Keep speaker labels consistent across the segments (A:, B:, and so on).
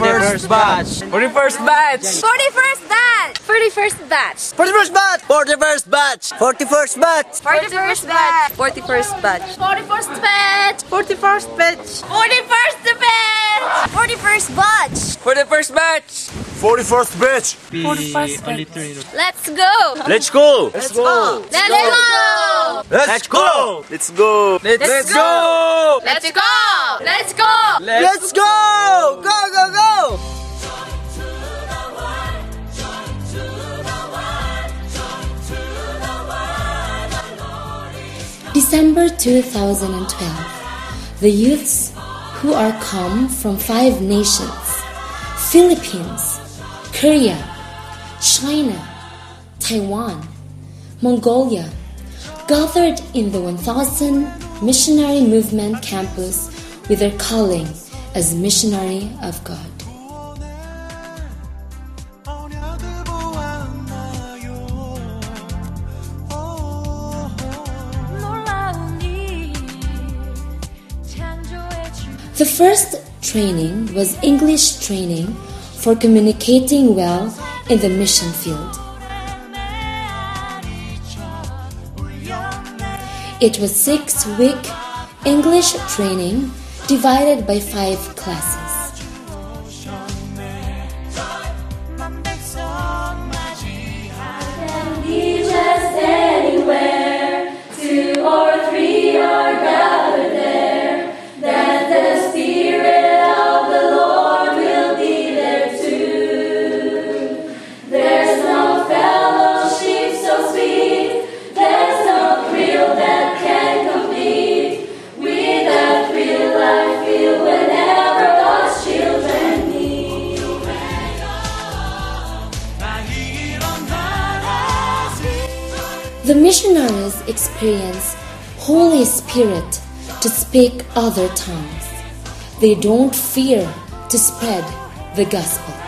A: the first batch.
B: For the first batch.
C: 41st batch! 41st batch!
A: 41st batch. 41st batch. 41st batch.
C: 41st batch! 41st batch! 41st batch! 41st batch! 41st batch! 41st batch!
B: For the first batch.
A: 41st batch.
C: 41st batch! Let's go!
A: Let's go. Let's go.
C: Let's go!
A: Let's go. Let's go.
B: Let's, go.
C: Let's go! Let's go!
A: Let's go. Go go go.
D: December 2012. The youths who are come from five nations Philippines, Korea, China, Taiwan, Mongolia gathered in the 1000 Missionary Movement campus with their calling as Missionary of God. The first training was English training for communicating well in the mission field. It was six week English training divided by five classes. Experience Holy Spirit to speak other tongues. They don't fear to spread the gospel.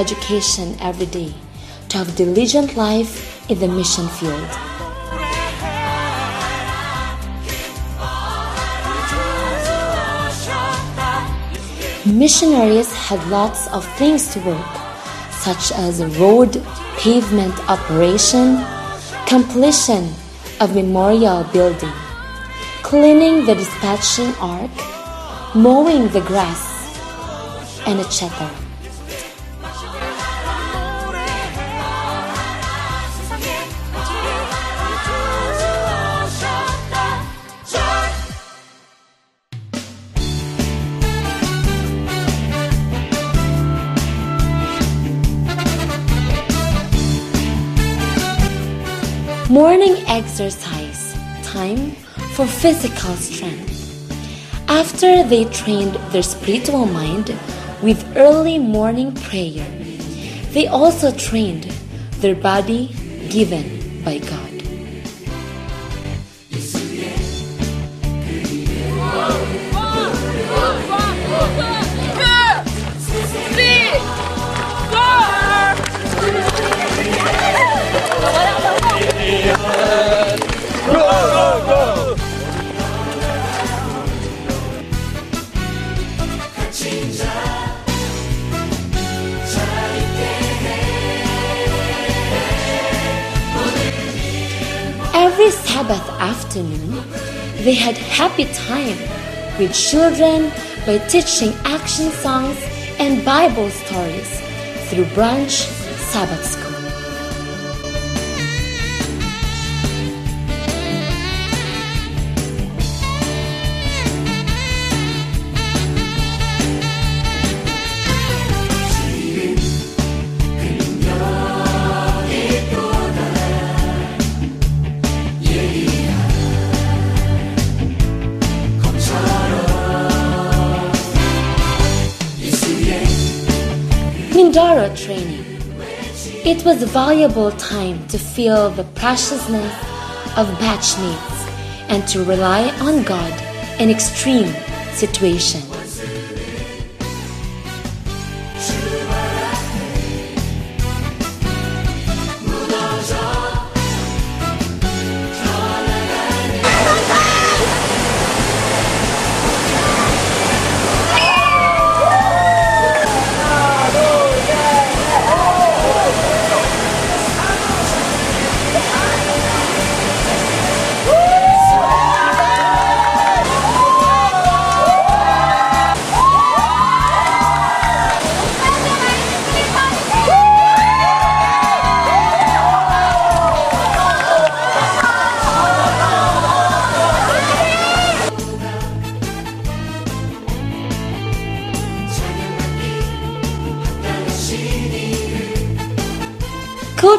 D: Education every day to have diligent life in the mission field. Missionaries had lots of things to work, such as road pavement operation, completion of memorial building, cleaning the dispatching ark, mowing the grass, and etc. Morning exercise time for physical strength. After they trained their spiritual mind with early morning prayer, they also trained their body given by God. Afternoon, they had happy time with children by teaching action songs and Bible stories through Branch Sabbath Mindoro training. It was a valuable time to feel the preciousness of batch mates and to rely on God in extreme situations.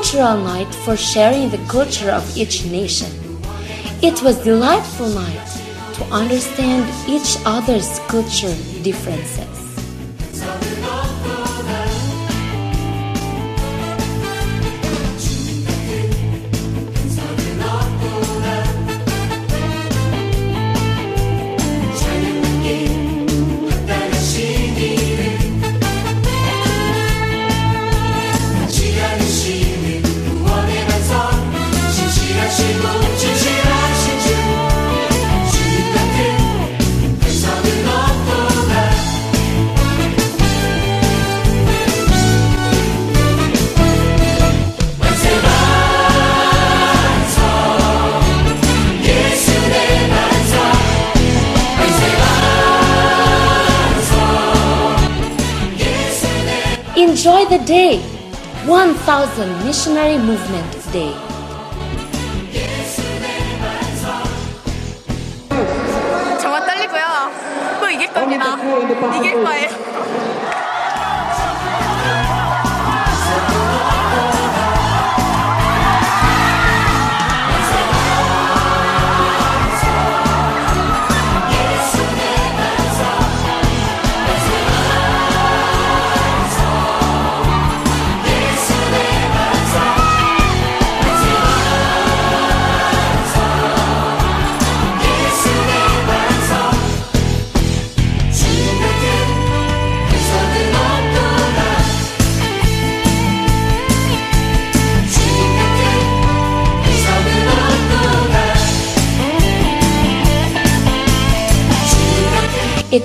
D: Cultural night for sharing the culture of each nation. It was delightful night to understand each other's culture differences. Enjoy the day! 1000 Missionary Movement Day.
C: 정말 떨리고요. 꼭 이길 겁니다. 이길 거예요.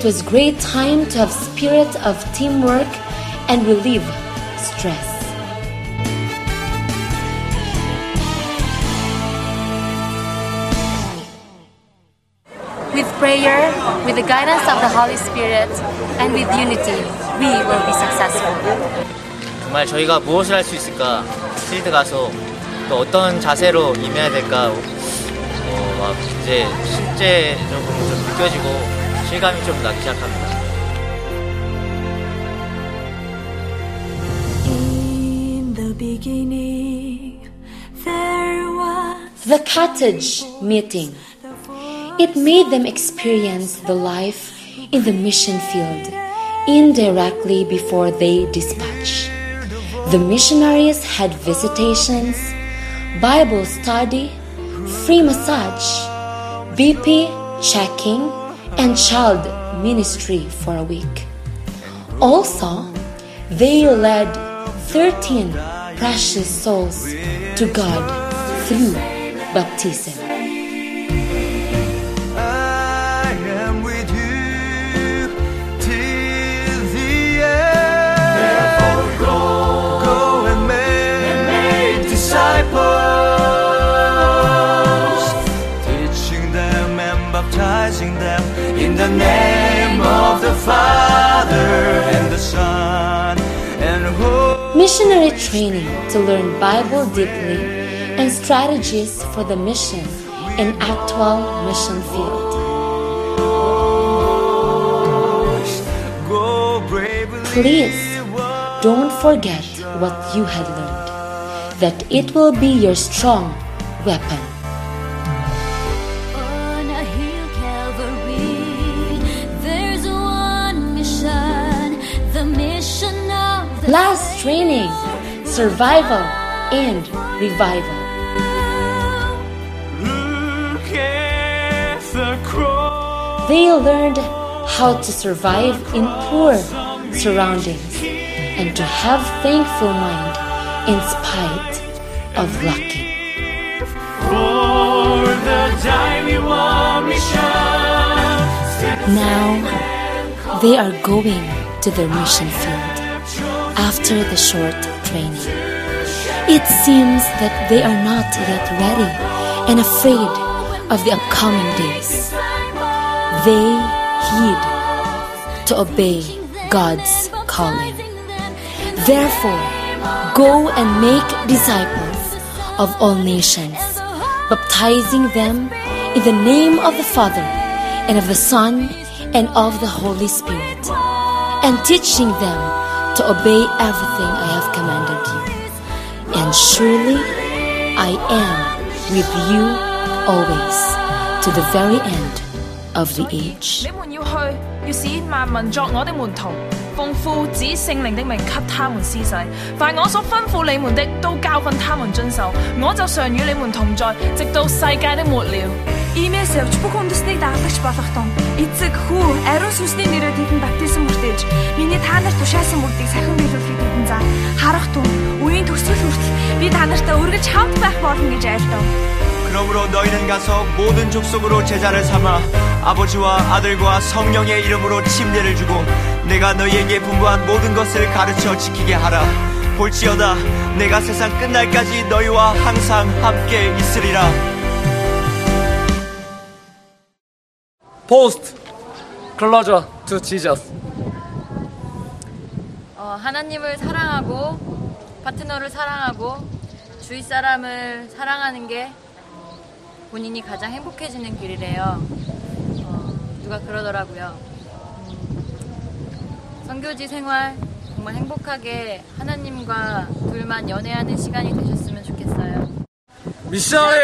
D: Was great time to have spirit of teamwork and relieve stress.
E: With prayer, with the guidance of the Holy Spirit, and with unity, we will be successful.
A: 정말 저희가 무엇을 할 수 있을까? 필드 가서 또 어떤 자세로 임해야 될까? 어, 막 이제 실제적으로 좀 느껴지고 실감이 좀 나기 시작합니다.
F: In the beginning, there was
D: The cottage meeting. It made them experience the life in the mission field indirectly before they dispatch. The missionaries had visitations, Bible study, free massage, BP checking, and child ministry for a week. Also, they led 13 precious souls to God through baptism. Training to learn Bible deeply and strategies for the mission in actual mission field. Please don't forget what you had learned, that it will be your strong weapon.
F: on a hill Calvary. There's one mission, the mission of the
D: Last training survival and revival. They learned how to survive in poor surroundings and to have thankful mind in spite of lucky.
G: For the Daiwa mission.
D: Now they are going to their mission field after the short training. It seems that they are not yet ready and afraid of the upcoming days. They heed to obey God's calling. Therefore, go and make disciples of all nations, baptizing them in the name of the Father and of the Son and of the Holy Spirit, and teaching them to obey everything I have commanded you. And surely I am with you always to the very end of the age.
H: 你们要去，要使万民作我的门徒，奉父子圣灵的名给他们施洗。凡我所吩咐你们的，都教训他们遵守。我就常与你们同在，直到世界的末了。Иймээс явж бүх үндэснийг даглагч болох тун эцэг хүү ариун сүнсний нэрээр тэдэнд баптизм бүртээж миний та нарт тушаасан бүгдийг сахин биелүүлэхэд тэдэнд заа харах тун үеийн төгсгөл хүртэл би та нартай үргэлж хамт байх болно гэж айлтав.
G: 그러므로 너희는 가서 모든 족속으로 제자를 삼아 아버지와 아들과 성령의 이름으로 침례를 주고 내가 너희에게 분부한 모든 것을 가르쳐 지키게 하라. 볼지어다 내가 세상 끝날까지 너희와 항상 함께 있으리라.
B: Post. Closer to Jesus.
E: 어, 하나님을 사랑하고 파트너를 사랑하고 주위 사람을 사랑하는 게 본인이 가장 행복해지는 길이래요. 어, 누가 그러더라고요. 음, 선교지 생활 정말 행복하게 하나님과 둘만 연애하는 시간이 되셨으면 좋겠어요.
B: 미션이